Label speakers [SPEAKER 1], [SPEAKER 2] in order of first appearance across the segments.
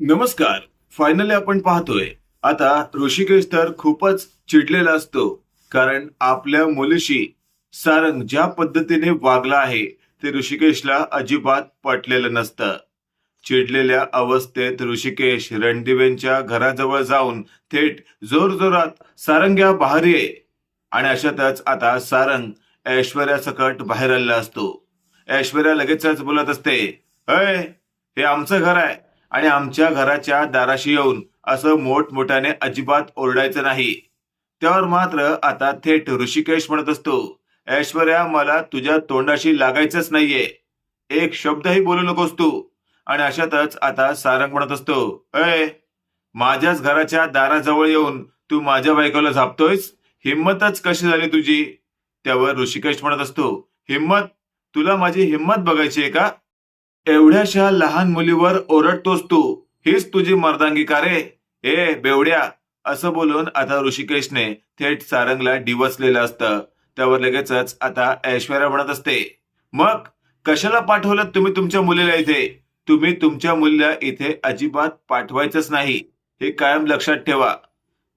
[SPEAKER 1] नमस्कार. फायनली आपण पाहतोय. आता ऋषिकेश तर खूपच चिडलेला असतो. कारण आपल्या मुलीशी सारंग ज्या पद्धतीने वागला आहे ते ऋषिकेशला अजिबात पटलेलं नसतं. चिडलेल्या अवस्थेत ऋषिकेश रणदिवेंच्या घराजवळ जाऊन थेट जोरजोरात सारंग्या बाहेर ये. आणि अशातच आता सारंग ऐश्वर्यासकट बाहेर आलेला असतो. ऐश्वर्या लगेचच बोलत असते अय हे आमचं घर आहे. आणि आमच्या घराच्या दाराशी येऊन असं मोठमोठ्याने अजिबात ओरडायचं नाही. त्यावर मात्र आता थेट ऋषिकेश म्हणत असतो ऐश्वर्या मला तुझ्या तोंडाशी लागायचंच नाहीये. एक शब्दही बोलू नकोस तू. आणि अशातच आता सारंग म्हणत असतो अय माझ्याच घराच्या दाराजवळ येऊन तू माझ्या बायकोला झापतोयस? हिंमतच कशी झाली तुझी? त्यावर ऋषिकेश म्हणत असतो हिंमत? तुला माझी हिंमत बघायची आहे का? एवढ्याशा लहान मुलीवर ओरडतोस तू. हीच तुझी मर्दांगी का रे ए बेवड्या. असं बोलून आता ऋषिकेशने थेट सारंगला डिवचलेलं असतं. त्यावर लगेचच आता ऐश्वर्या म्हणत असते मग कशाला पाठवलं तुम्ही तुमच्या मुलीला इथे? तुम्ही तुमच्या मुलीला इथे अजिबात पाठवायचंच नाही. हे कायम लक्षात ठेवा.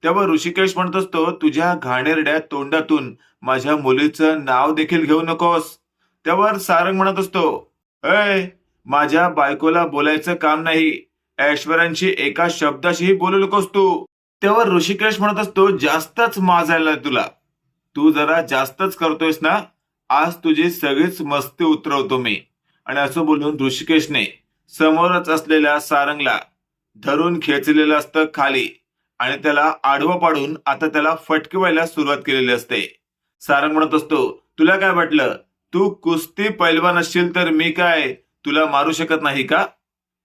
[SPEAKER 1] तेव्हा ऋषिकेश म्हणत असतो तुझ्या घाणेरड्या तोंडातून माझ्या मुलीचं नाव देखील घेऊ नकोस. त्यावर सारंग म्हणत असतो अय माझ्या बायकोला बोलायचं काम नाही. ऐश्वर्यांशी एका शब्दाशीही बोलू नकोस तू. तेव्हा ऋषिकेश म्हणत असतो जास्तच माजायला तुला. तू जरा जास्तच करतोयस ना? आज तुझी सगळीच मस्ती उतरवतो मी. आणि असं बोलून ऋषिकेशने समोरच असलेल्या सारंगला धरून खेचलेलं असतं खाली आणि त्याला आडवं पाडून आता त्याला फटकवायला सुरुवात केलेली असते. सारंग म्हणत असतो तुला काय वाटलं? तू कुस्ती पैलवान असशील तर मी काय? तुला मारू शकत नाही का?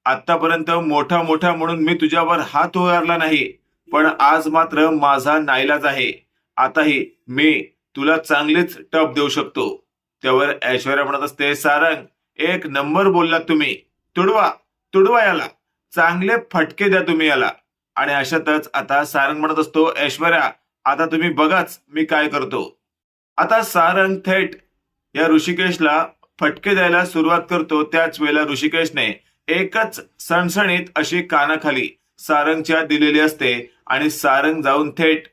[SPEAKER 1] आतापर्यंत मोठा मोठा म्हणून मी तुझ्यावर हात उगारला नाही पण आज मात्र माझा नाईलाज आहे. आताही मी तुला चांगलीच टप देऊ शकतो. त्यावर ऐश्वर्या म्हणत असते सारंग एक नंबर बोललात तुम्ही. तुडवा तुडवा याला. चांगले फटके द्या तुम्ही याला. आणि अशातच आता सारंग म्हणत असतो ऐश्वर्या आता तुम्ही बघाच मी काय करतो. आता सारंग थेट या ऋषिकेशला फटके द्यायला सुरुवात करतो त्याच वेळेला ऋषिकेशने एकच सणसणीत अशी कानाखाली सारंगच्या दिलेली असते आणि सारंग जाऊन थेट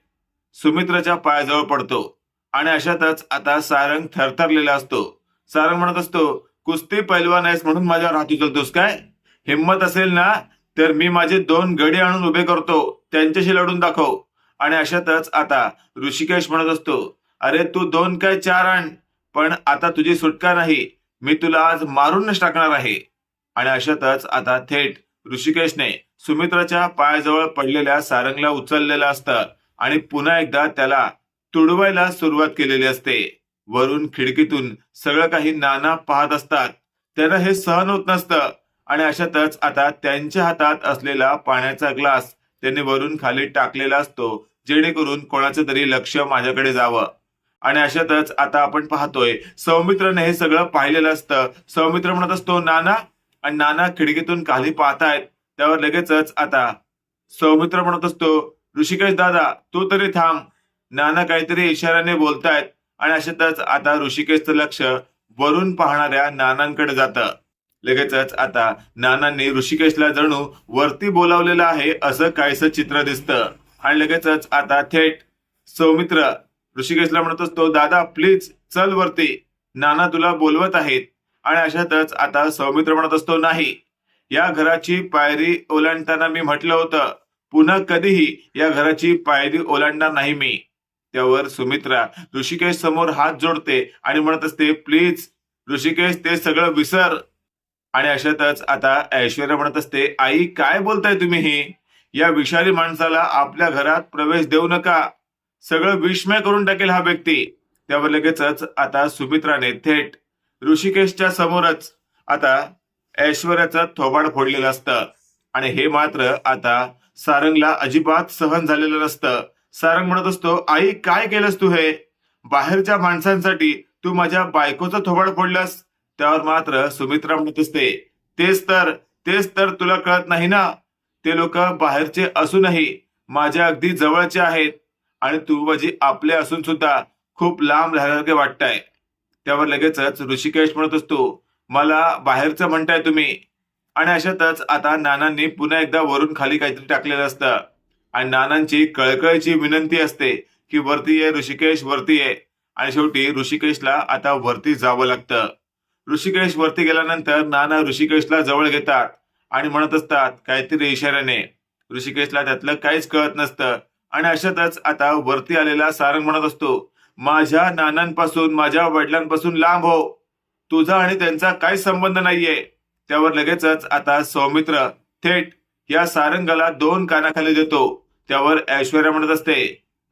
[SPEAKER 1] सुमित्राच्या पायाजवळ पडतो. आणि अशातच आता सारंग थरथरलेला असतो. सारंग म्हणत असतो कुस्ती पैलवान आहेस म्हणून माझ्यावर हात उचलतोस काय? हिंमत असेल ना तर मी माझे दोन गडी आणून उभे करतो त्यांच्याशी लढून दाखव. आणि अशातच आता ऋषिकेश म्हणत असतो अरे तू दोन काय चार आण. पण आता तुझी सुटका नाही. मी तुला आज मारूनच टाकणार आहे. आणि अशातच आता थेट ऋषिकेशने सुमित्राच्या पायाजवळ पडलेल्या सारंगला उचललेलं असतं आणि पुन्हा एकदा त्याला तुडवायला सुरुवात केलेली असते. वरून खिडकीतून सगळं काही नाना पाहत असतात. त्यांना हे सहन होत नसतं. आणि अशातच आता त्यांच्या हातात असलेला पाण्याचा ग्लास त्यांनी वरून खाली टाकलेला असतो जेणेकरून कोणाचं तरी लक्ष माझ्याकडे जावं. आणि अशातच आता आपण पाहतोय सौमित्रने हे सगळं पाहिलेलं असतं. सौमित्र म्हणत असतो नाना आणि नाना खिडकीतून खाली पाहतायत. त्यावर लगेचच आता सौमित्र म्हणत असतो ऋषिकेश दादा तू तरी थांब. नाना काहीतरी इशाऱ्याने बोलतायत आणि अशातच आता ऋषिकेशचं लक्ष वरून पाहणाऱ्या नानांकडे जातं. लगेचच आता नानांनी ऋषिकेशला जणू वरती बोलावलेलं आहे असं काहीसं चित्र दिसतं. आणि लगेचच आता थेट सौमित्र ऋषिकेशला म्हणत असतो दादा प्लीज चल वरती. नाना तुला बोलवत आहेत. आणि अशातच आता सौमित्र म्हणत असतो नाही. या घराची पायरी ओलांडताना मी म्हटलं होतं. पुन्हा कधीही या घराची पायरी ओलांडणार नाही मी. त्यावर सुमित्रा ऋषिकेश समोर हात जोडते आणि म्हणत असते प्लीज ऋषिकेश ते सगळं विसर. आणि अशातच आता ऐश्वर्या म्हणत असते आई काय बोलताय तुम्ही ही? या विषारी माणसाला आपल्या घरात प्रवेश देऊ नका. सगळं विस्मय करून टाकेल हा व्यक्ती. त्यावर लगेचच आता सुमित्राने थेट ऋषिकेशच्या समोरच आता ऐश्वर्याचं थोबाड फोडलेलं असतं. आणि हे मात्र आता सारंगला अजिबात सहन झालेलं नसतं. सारंग म्हणत असतो आई काय केलंस तू हे? बाहेरच्या माणसांसाठी तू माझ्या बायकोचं थोबाड फोडलंस. त्यावर मात्र सुमित्रा म्हणत असते तेच तर तेच तर तुला कळत नाही ना? ते लोक बाहेरचे असूनही माझ्या अगदी जवळचे आहेत. आणि तू आपले असून सुद्धा खूप लांब राहिल्यासारखे वाटताय. त्यावर लगेचच ऋषिकेश म्हणत असतो मला बाहेरचं म्हणताय तुम्ही. आणि अशातच आता नानांनी पुन्हा एकदा वरून खाली काहीतरी टाकलेलं असतं. आणि नानांची कळकळीची विनंती असते की वरती ये ऋषिकेश वरती ये. आणि शेवटी ऋषिकेशला आता वरती जावं लागतं. ऋषिकेश वरती गेल्यानंतर नाना ऋषिकेशला जवळ घेतात आणि म्हणत असतात काहीतरी इशाऱ्याने. ऋषिकेशला त्यातलं काहीच कळत नसतं. आणि अशातच आता वरती आलेला सारंग म्हणत असतो माझ्या नानांपासून माझ्या वडिलांपासून लांब हो. तुझा आणि त्यांचा काही संबंध नाहीये. त्यावर लगेचच आता सौमित्र थेट या सारंगाला दोन कानाखाली देतो. त्यावर ऐश्वर्या म्हणत असते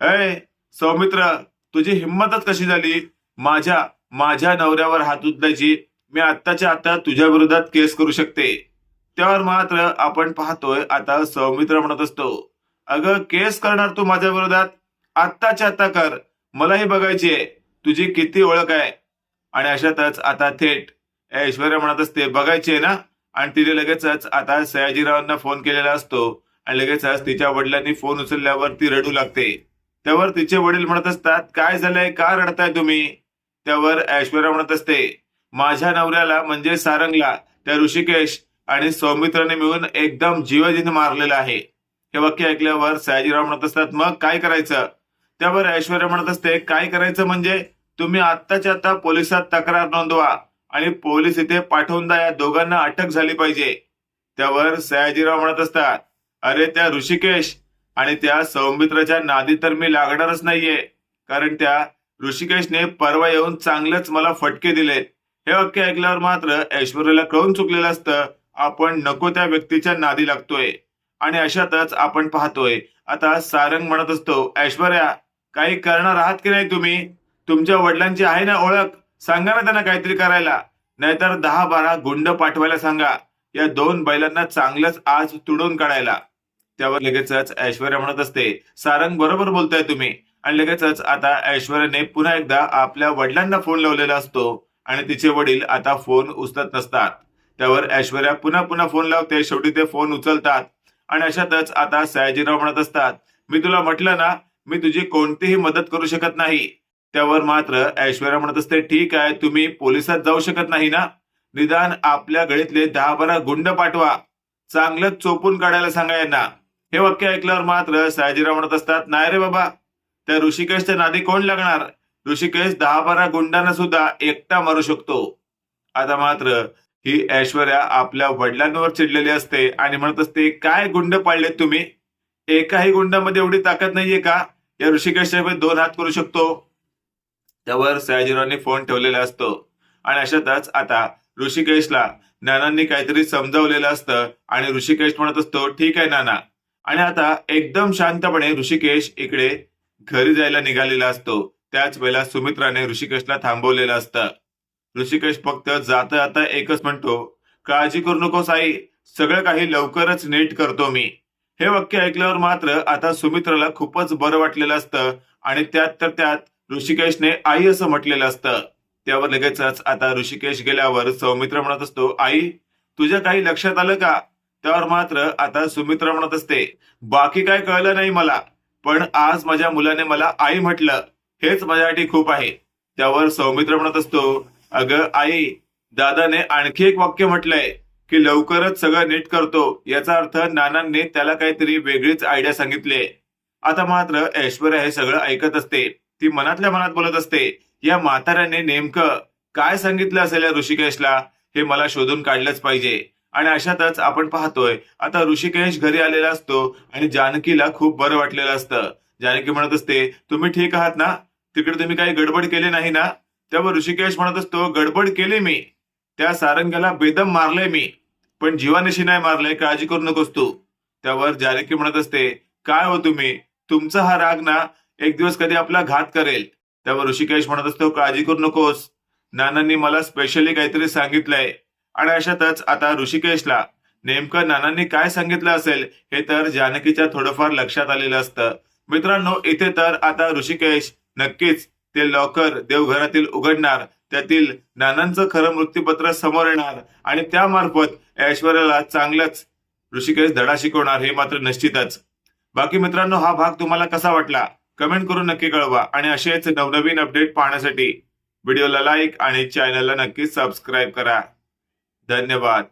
[SPEAKER 1] अय सौमित्र तुझी हिंमतच कशी झाली? माझ्या माझ्या नवऱ्यावर हात उचलायची मी आत्ताच्या आता तुझ्या विरोधात केस करू शकते. त्यावर मात्र आपण पाहतोय आता सौमित्र म्हणत असतो अगं केस करणार तू माझ्या विरोधात? आत्ताच्या आता कर. मलाही बघायची आहे. तुझी किती ओळख आहे. आणि अशातच आता थेट ऐश्वर्या म्हणत असते बघायची आहे ना? आणि तिने लगेचच आता सयाजीरावांना फोन केलेला असतो. आणि लगेचच तिच्या वडिलांनी फोन उचलल्यावर ती रडू लागते. त्यावर तिचे वडील म्हणत असतात काय झालंय? का रडताय तुम्ही? त्यावर ऐश्वर्या म्हणत असते माझ्या नवऱ्याला म्हणजे सारंगला त्या ऋषिकेश आणि सौमित्राने मिळून एकदम जीवजीन मारलेलं आहे. हे वाक्य ऐकल्यावर सयाजीराव म्हणत असतात मग काय करायचं? त्यावर ऐश्वर्या म्हणत असते काय करायचं म्हणजे तुम्ही आत्ताच्या आता पोलिसात तक्रार नोंदवा आणि पोलीस इथे पाठवून द्या या दोघांना अटक झाली पाहिजे. त्यावर सयाजीराव म्हणत असतात अरे त्या ऋषिकेश आणि त्या सौमित्राच्या नादी तर मी लागणारच नाहीये कारण त्या ऋषिकेशने परवा येऊन चांगलंच मला फटके दिले हे वाक्य ऐकल्यावर मात्र ऐश्वर्याला कळून चुकलेलं असतं आपण नको त्या व्यक्तीच्या नादी लागतोय. आणि अशातच आपण पाहतोय आता सारंग म्हणत असतो ऐश्वर्या काही करणार आहात की नाही तुम्ही? तुमच्या वडिलांची आहे ना ओळख? सांगा ना त्यांना काहीतरी करायला. नाहीतर दहा बारा गुंड पाठवायला सांगा. या दोन बैलांना चांगलंच आज तुडून काढायला. त्यावर लगेचच ऐश्वर्या म्हणत असते सारंग बरोबर बोलताय तुम्ही. आणि लगेचच आता ऐश्वर्याने पुन्हा एकदा आपल्या वडिलांना फोन लावलेला असतो आणि तिचे वडील आता फोन उचलत नसतात. त्यावर ऐश्वर्या पुन्हा पुन्हा फोन लावते शेवटी ते फोन उचलतात. आणि अशातच आता सयाजीराव म्हणत असतात मी तुला म्हटलं ना मी तुझी कोणतीही मदत करू शकत नाही. त्यावर मात्र ऐश्वर्या म्हणत असते ठीक आहे तुम्ही पोलिसात जाऊ शकत नाही ना? निदान आपल्या गळीतले दहा बारा गुंड पाठवा. चांगलं चोपून काढायला सांगा यांना. हे वाक्य ऐकल्यावर मात्र सयाजीराव म्हणत असतात नाही रे बाबा त्या ऋषिकेशच्या नादी कोण लागणार? ऋषिकेश दहा बारा गुंडांना सुद्धा एकटा मारू शकतो. आता मात्र ही ऐश्वर्या आपल्या वडिलांवर चिडलेली असते आणि म्हणत असते काय गुंड पाळलेत तुम्ही? एकाही गुंडामध्ये एवढी ताकद नाहीये का? या ऋषिकेशच्या दोन हात करू शकतो? त्यावर सयाजीरावांनी फोन ठेवलेला असतो. आणि अशातच आता ऋषिकेशला नानांनी काहीतरी समजावलेलं असतं आणि ऋषिकेश म्हणत असतो ठीक आहे नाना. आणि आता एकदम शांतपणे ऋषिकेश इकडे घरी जायला निघालेला असतो. त्याच वेळेला सुमित्राने ऋषिकेशला थांबवलेलं असतं. ऋषिकेश फक्त जाता आता एकच म्हणतो काळजी करू नकोस आई सगळं काही लवकरच नीट करतो मी. हे वाक्य ऐकल्यावर मात्र आता सुमित्राला खूपच बरं वाटलेलं असतं आणि त्यात तर त्यात ऋषिकेशने आई असं म्हटलेलं असतं. त्यावर लगेचच आता ऋषिकेश गेल्यावर सौमित्र म्हणत असतो आई तुझ्या काही लक्षात आलं का? त्यावर मात्र आता सुमित्रा म्हणत असते बाकी काय कळलं नाही मला पण आज माझ्या मुलाने मला आई म्हटलं हेच माझ्यासाठी खूप आहे. त्यावर सौमित्र म्हणत असतो अगं आई दादाने आणखी एक वाक्य म्हटलंय की लवकरच सगळं नीट करतो. याचा अर्थ नानांनी त्याला काहीतरी वेगळीच आयडिया सांगितली आता मात्र ऐश्वर्या हे सगळं ऐकत असते. ती मनातल्या मनात बोलत असते या म्हाताऱ्याने नेमकं काय सांगितलं असेल या ऋषिकेशला? हे मला शोधून काढलंच पाहिजे. आणि अशातच आपण पाहतोय आता ऋषिकेश घरी आलेला असतो आणि जानकीला खूप बरं वाटलेलं असतं. जानकी म्हणत असते तुम्ही ठीक आहात ना? तिकडे तुम्ही काही गडबड केली नाही ना? तेव्हा ऋषिकेश म्हणत असतो गडबड केली मी. त्या सारंगाला बेदम मारले मी. पण जीवानिशी नाही मारले काळजी करू नकोस तू. त्यावर जारकी म्हणत असते काय हो तुम्ही? तुमचा हा राग ना एक दिवस कधी आपला घात करेल. त्यावर ऋषिकेश म्हणत असतो काळजी करू नकोस. नानांनी मला स्पेशली काहीतरी सांगितलंय. आणि अशातच आता ऋषिकेशला नेमकं नानांनी काय सांगितलं असेल हे तर जानकीच्या थोडंफार लक्षात आलेलं असतं. मित्रांनो इथे तर आता ऋषिकेश नक्कीच ते लॉकर देवघरातील उघडणार त्यातील नानांचं खरं मृत्यूपत्र समोर येणार आणि त्यामार्फत ऐश्वर्याला चांगलंच ऋषिकेश धडा शिकवणार हे मात्र निश्चितच. बाकी मित्रांनो हा भाग तुम्हाला कसा वाटला? कमेंट करून नक्की कळवा आणि असेच नवनवीन अपडेट पाहण्यासाठी व्हिडिओला लाईक आणि चॅनलला नक्की सबस्क्राईब करा. धन्यवाद.